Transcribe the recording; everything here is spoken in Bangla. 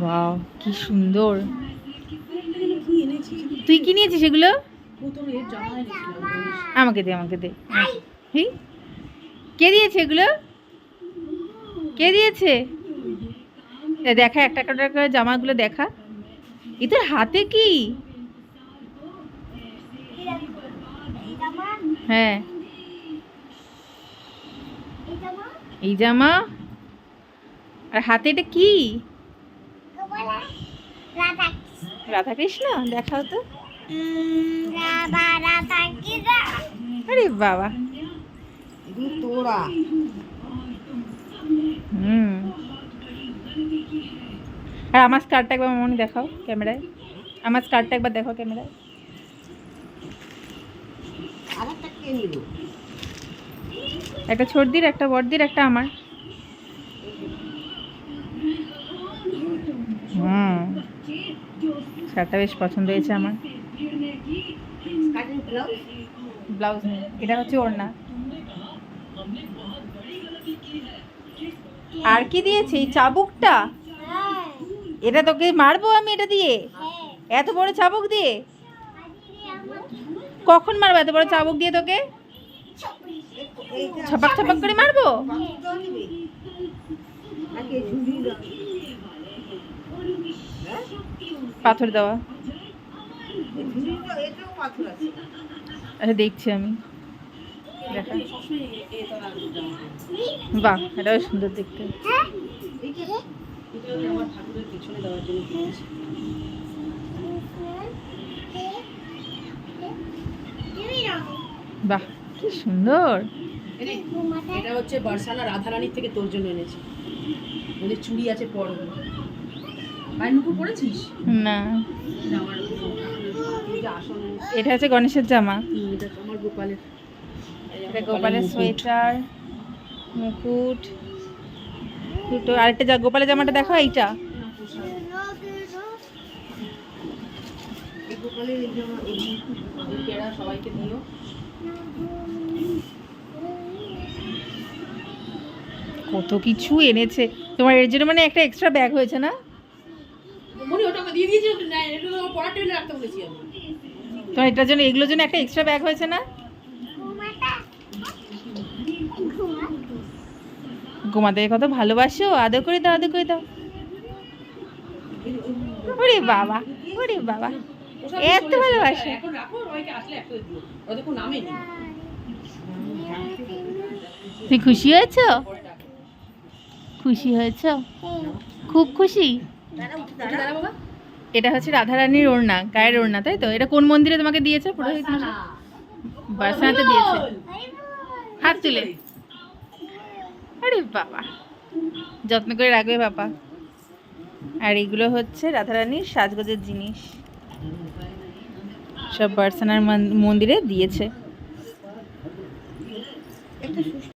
বাহ কি সুন্দর। তুই কি নিয়েছিস এনেছিলাম আমাকে দে আমাকে দে। হি কে দিয়েছে এগুলো? কে দিয়েছে? দেখা, একটা একটা করে জামাগুলো দেখা। এ তোর হাতে কি? হ্যাঁ। এই জামা? আর হাতে এটা কি? রাধা কৃষ্ণ, দেখাও তো। আরে বাবা। হুম। আর আমার স্কার্টটা একবার মনে দেখাও ক্যামেরায়। আমার স্কার্টটা একবার দেখাও ক্যামেরায়। একটা ছোটদির একটা বড়দির একটা আমার। হুম। শার্টটা বেশ পছন্দ হয়েছে আমার। ব্লাউজ এটা হচ্ছে ওড়না। আর কি দিয়েছে? এই চাবুকটা? এটা তোকে মারবো আমি এটা দিয়ে? এত বড় চাবুক দিয়ে? কখন মারবো এত বড় চাবুক দিয়ে তোকে? ছপাক ছপাক করে মারবো পাথর নিবে নাকি এই ঝুড়ি দাও? হ্যাঁ? পাথর দেওয়া। আচ্ছা দেখছি আমি। বাহ, এটাও সুন্দর দেখতে। বাহ, কি সুন্দর। এটা হচ্ছে বারসানা রাধারানীর থেকে তোর জন্য এনেছি। ওদের চুড়ি আছে পর নুপুর না। এটা হচ্ছে গণেশের জামা। এটা আমার গোপালের। এটা গোপালের সোয়েটার মুকুট দুটো আরেকটা যা গোপালের জামাটা দেখো এইটা। সবাইকে দিও। কত কিছু এনেছে। তোমার এর জন্য মানে একটা এক্সট্রা ব্যাগ হয়েছে না? মনে ওটা দিয়ে দিয়েছি এটা তো পড়ার টেবিলে রাখতে বলেছি আমি। তোমার এটার জন্য এগুলোর জন্য একটা এক্সট্রা ব্যাগ হয়েছে না? ঘুমাতে কত ভালোবাসো আদর করে দাও আদর করে দাও। ওরে বাবা ওরে বাবা। এত ভালোবাসে। তুই খুশি হয়েছো। খুশি হয়েছো? খুব খুশি? এটা হচ্ছে রাধারানীর ওড়না গায়ের ওড়না তাই তো? এটা কোন মন্দিরে তোমাকে দিয়েছে? পুরোহিত? বার্সানাতে দিয়েছে। হাত তুলে। আরে বাবা। যত্ন করে রাখবে বাবা। আর এগুলো হচ্ছে রাধারানীর সাজগোজের জিনিস। সব বার্সানার মন- মন্দিরে দিয়েছে।